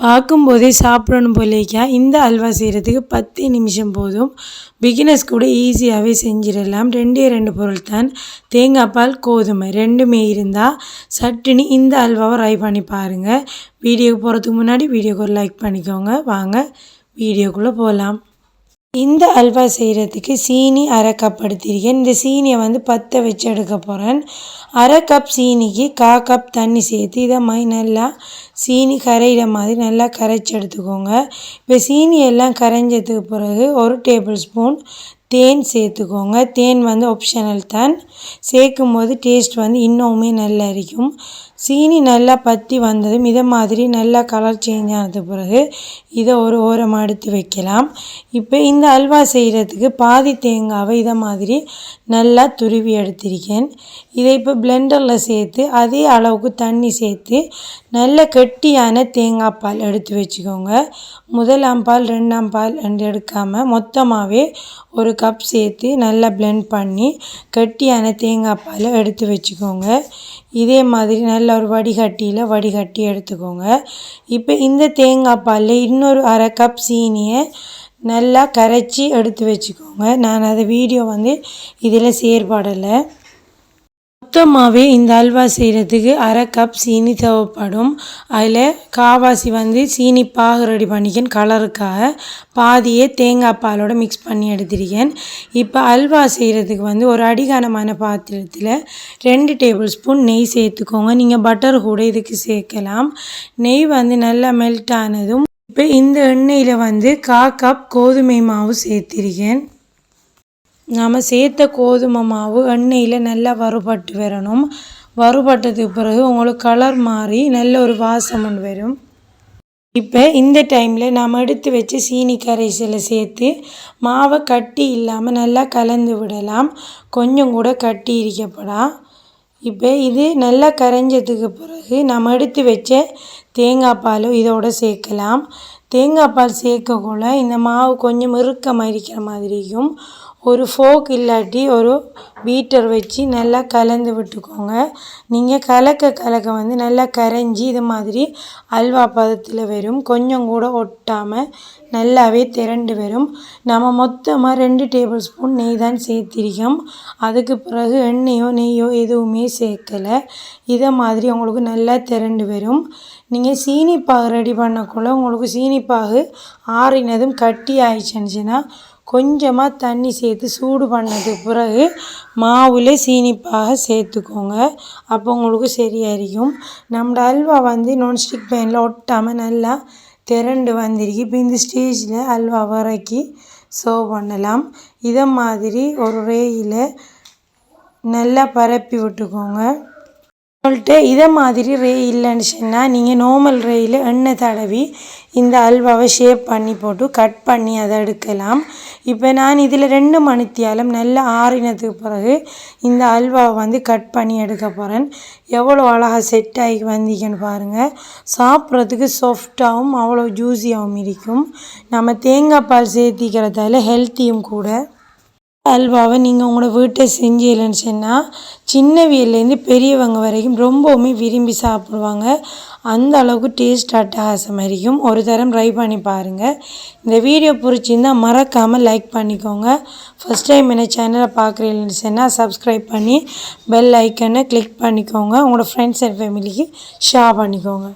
பார்க்கும்போதே சாப்பிடணும் போலேக்கா இந்த அல்வா செய்கிறதுக்கு பத்து நிமிஷம் போதும். பிகினர்ஸ் கூட ஈஸியாகவே செஞ்சிடலாம். ரெண்டே ரெண்டு பொருள் தான். தேங்காய் பால் கோதுமை ரெண்டுமே இருந்தால் சட்டுன்னு இந்த அல்வாவை ட்ரை பண்ணி பாருங்கள் வீடியோக்கு போகிறதுக்கு முன்னாடி வீடியோக்கு ஒரு லைக் பண்ணிக்கோங்க. வாங்க வீடியோக்குள்ளே போகலாம் இந்த அல்வா செய்கிறதுக்கு சீனி அரை கப் எடுத்திருக்கேன். இந்த சீனியை வந்து பற்ற வச்சு எடுக்க போகிறேன் அரை கப் சீனிக்கு கா கப் தண்ணி சேர்த்து இதை மாதிரி நல்லா சீனி கரையிற மாதிரி நல்லா கரைச்சி எடுத்துக்கோங்க. இப்போ சீனி எல்லாம் கரைஞ்சதுக்கு பிறகு ஒரு டேபிள் ஸ்பூன் தேன் சேர்த்துக்கோங்க. தேன் வந்து ஆப்ஷனல் தான். சேர்க்கும் போது டேஸ்ட் வந்து இன்னுமே நல்லா இருக்கும். சீனி நல்லா பற்றி வந்ததும் இதை மாதிரி நல்லா கலர் சேஞ்ச் ஆனது பிறகு இதை ஒரு ஓரமாக எடுத்து வைக்கலாம். இப்போ இந்த அல்வா செய்கிறதுக்கு பாதி தேங்காவை இதை மாதிரி நல்லா துருவி எடுத்திருக்கேன். இதை இப்போ பிளெண்டரில் சேர்த்து அதே அளவுக்கு தண்ணி சேர்த்து நல்ல கெட்டியான தேங்காய் பால் எடுத்து வச்சுக்கோங்க. முதலாம் பால் ரெண்டாம் பால் என்று எடுக்காமல் மொத்தமாகவே ஒரு கப் சேர்த்து நல்லா பிளெண்ட் பண்ணி கெட்டியான தேங்காய் பாலை எடுத்து வச்சுக்கோங்க. இதே மாதிரி நல்ல ஒரு வடிகட்டியில் வடிகட்டி எடுத்துக்கோங்க. இப்போ இந்த தேங்காய் பாலில் இன்னொரு அரை கப் சீனியை நல்லா கரைச்சி எடுத்து வச்சுக்கோங்க. நான் அதை வீடியோ வந்து இதில் சேர்படலை. மொத்தமாகவே இந்த அல்வா செய்கிறதுக்கு அரை கப் சீனி தேவைப்படும். அதில் காவாசி வந்து சீனி பாகு ரெடி பண்ணிக்கன் கலருக்காக பாதியே தேங்காய் பாலோட மிக்ஸ் பண்ணி எடுத்திருக்கேன். இப்போ அல்வா செய்கிறதுக்கு வந்து ஒரு அடிகானமான பாத்திரத்தில் ரெண்டு டேபிள் ஸ்பூன் நெய் சேர்த்துக்கோங்க. நீங்கள் பட்டர் கூட இதுக்கு சேர்க்கலாம். நெய் வந்து நல்லா மெல்ட் ஆனதும் இப்போ இந்த எண்ணெயில் வந்து கா கப் கோதுமை மாவு சேர்த்திருக்கேன். நாம் சேர்த்த கோதுமை மாவு எண்ணெயில் நல்லா வறுபட்டு வரணும். வறுபட்டதுக்கு பிறகு உங்களுக்கு கலர் மாறி நல்ல ஒரு வாசம் ஒன்று வரும். இப்போ இந்த டைமில் நாம் எடுத்து வச்சு சீனி கரைசலை சேர்த்து மாவை கட்டி இல்லாமல் நல்லா கலந்து விடலாம். கொஞ்சம் கூட கட்டி இருக்கப்படா இப்போ இது நல்லா கரைஞ்சதுக்கு பிறகு நம்ம எடுத்து வச்ச தேங்காய் பாலும் இதோட சேர்க்கலாம். தேங்காய் பால் சேர்க்கக்குள்ள இந்த மாவு கொஞ்சம் இறுக்கமாக இருக்கிற மாதிரியும் ஒரு ஃபோக் இல்லாட்டி ஒரு பீட்டர் வச்சு நல்லா கலந்து விட்டுக்கோங்க. நீங்கள் கலக்க கலக்க வந்து நல்லா கரைஞ்சி இது மாதிரி அல்வா பதத்தில் வரும். கொஞ்சம் கூட ஒட்டாமல் நல்லாவே திரண்டு வரும். நம்ம மொத்தமாக ரெண்டு டேபிள் ஸ்பூன் நெய் தான் சேர்த்திருக்கோம். அதுக்கு பிறகு எண்ணெயோ நெய்யோ எதுவுமே சேர்க்கலை. இதை மாதிரி உங்களுக்கு நல்லா திரண்டு வரும். நீங்கள் சீனிப்பாகு ரெடி பண்ணக்குள்ள உங்களுக்கு சீனிப்பாகு ஆறினதும் கட்டி ஆயிடுச்சுன்னா கொஞ்சமாக தண்ணி சேர்த்து சூடு பண்ணதுக்கு பிறகு மாவில் சீனிப்பாக சேர்த்துக்கோங்க. அப்போ உங்களுக்கு சரியாயிருக்கும். நம்ம அல்வா வந்து நான்ஸ்டிக் பேனில் ஒட்டாமல் நல்லா திரண்டு வந்திருக்கு. இப்போ இந்த ஸ்டேஜில் அல்வா வரைக்கி சர்வ் பண்ணலாம். இதை மாதிரி ஒரு ரேயில் நல்லா பரப்பி விட்டுக்கோங்க. உங்கள்கிட்ட இதை மாதிரி ரே இல்லைன்னு சொன்னால் நீங்கள் நார்மல் ரேயில் எண்ணெய் தடவி இந்த அல்வாவை ஷேப் பண்ணி போட்டு கட் பண்ணி அதை எடுக்கலாம். இப்போ நான் இதில் ரெண்டு மணித்தியாலும் நல்லா ஆறினதுக்கு பிறகு இந்த அல்வாவை வந்து கட் பண்ணி எடுக்க போகிறேன் எவ்வளோ அழகாக செட் ஆகி வந்தீங்கன்னு பாருங்கள் சாப்பிட்றதுக்கு சாஃப்டாகவும் அவ்வளோ ஜூஸியாகவும் இருக்கும். நம்ம தேங்காய் பால் சேர்த்திக்கிறதால ஹெல்த்தியும் கூட. அல்வாவை நீங்கள் உங்களோட வீட்டை செஞ்சீங்கன்னு சொன்னால் சின்னவியல்லேருந்து பெரியவங்க வரைக்கும் ரொம்பவுமே விரும்பி சாப்பிடுவாங்க. அந்த அளவுக்கு டேஸ்ட் அட்டகாசம் இருக்கும் ஒரு தரம் ட்ரை பண்ணி பாருங்கள் இந்த வீடியோ பிடிச்சிருந்தால் மறக்காமல் லைக் பண்ணிக்கோங்க. ஃபஸ்ட் டைம் என்ன சேனலை பார்க்குறீங்கன்னு சொன்னால் சப்ஸ்கிரைப் பண்ணி பெல் ஐக்கனை கிளிக் பண்ணிக்கோங்க. உங்களோட ஃப்ரெண்ட்ஸ் அண்ட் ஃபேமிலிக்கு ஷேர் பண்ணிக்கோங்க.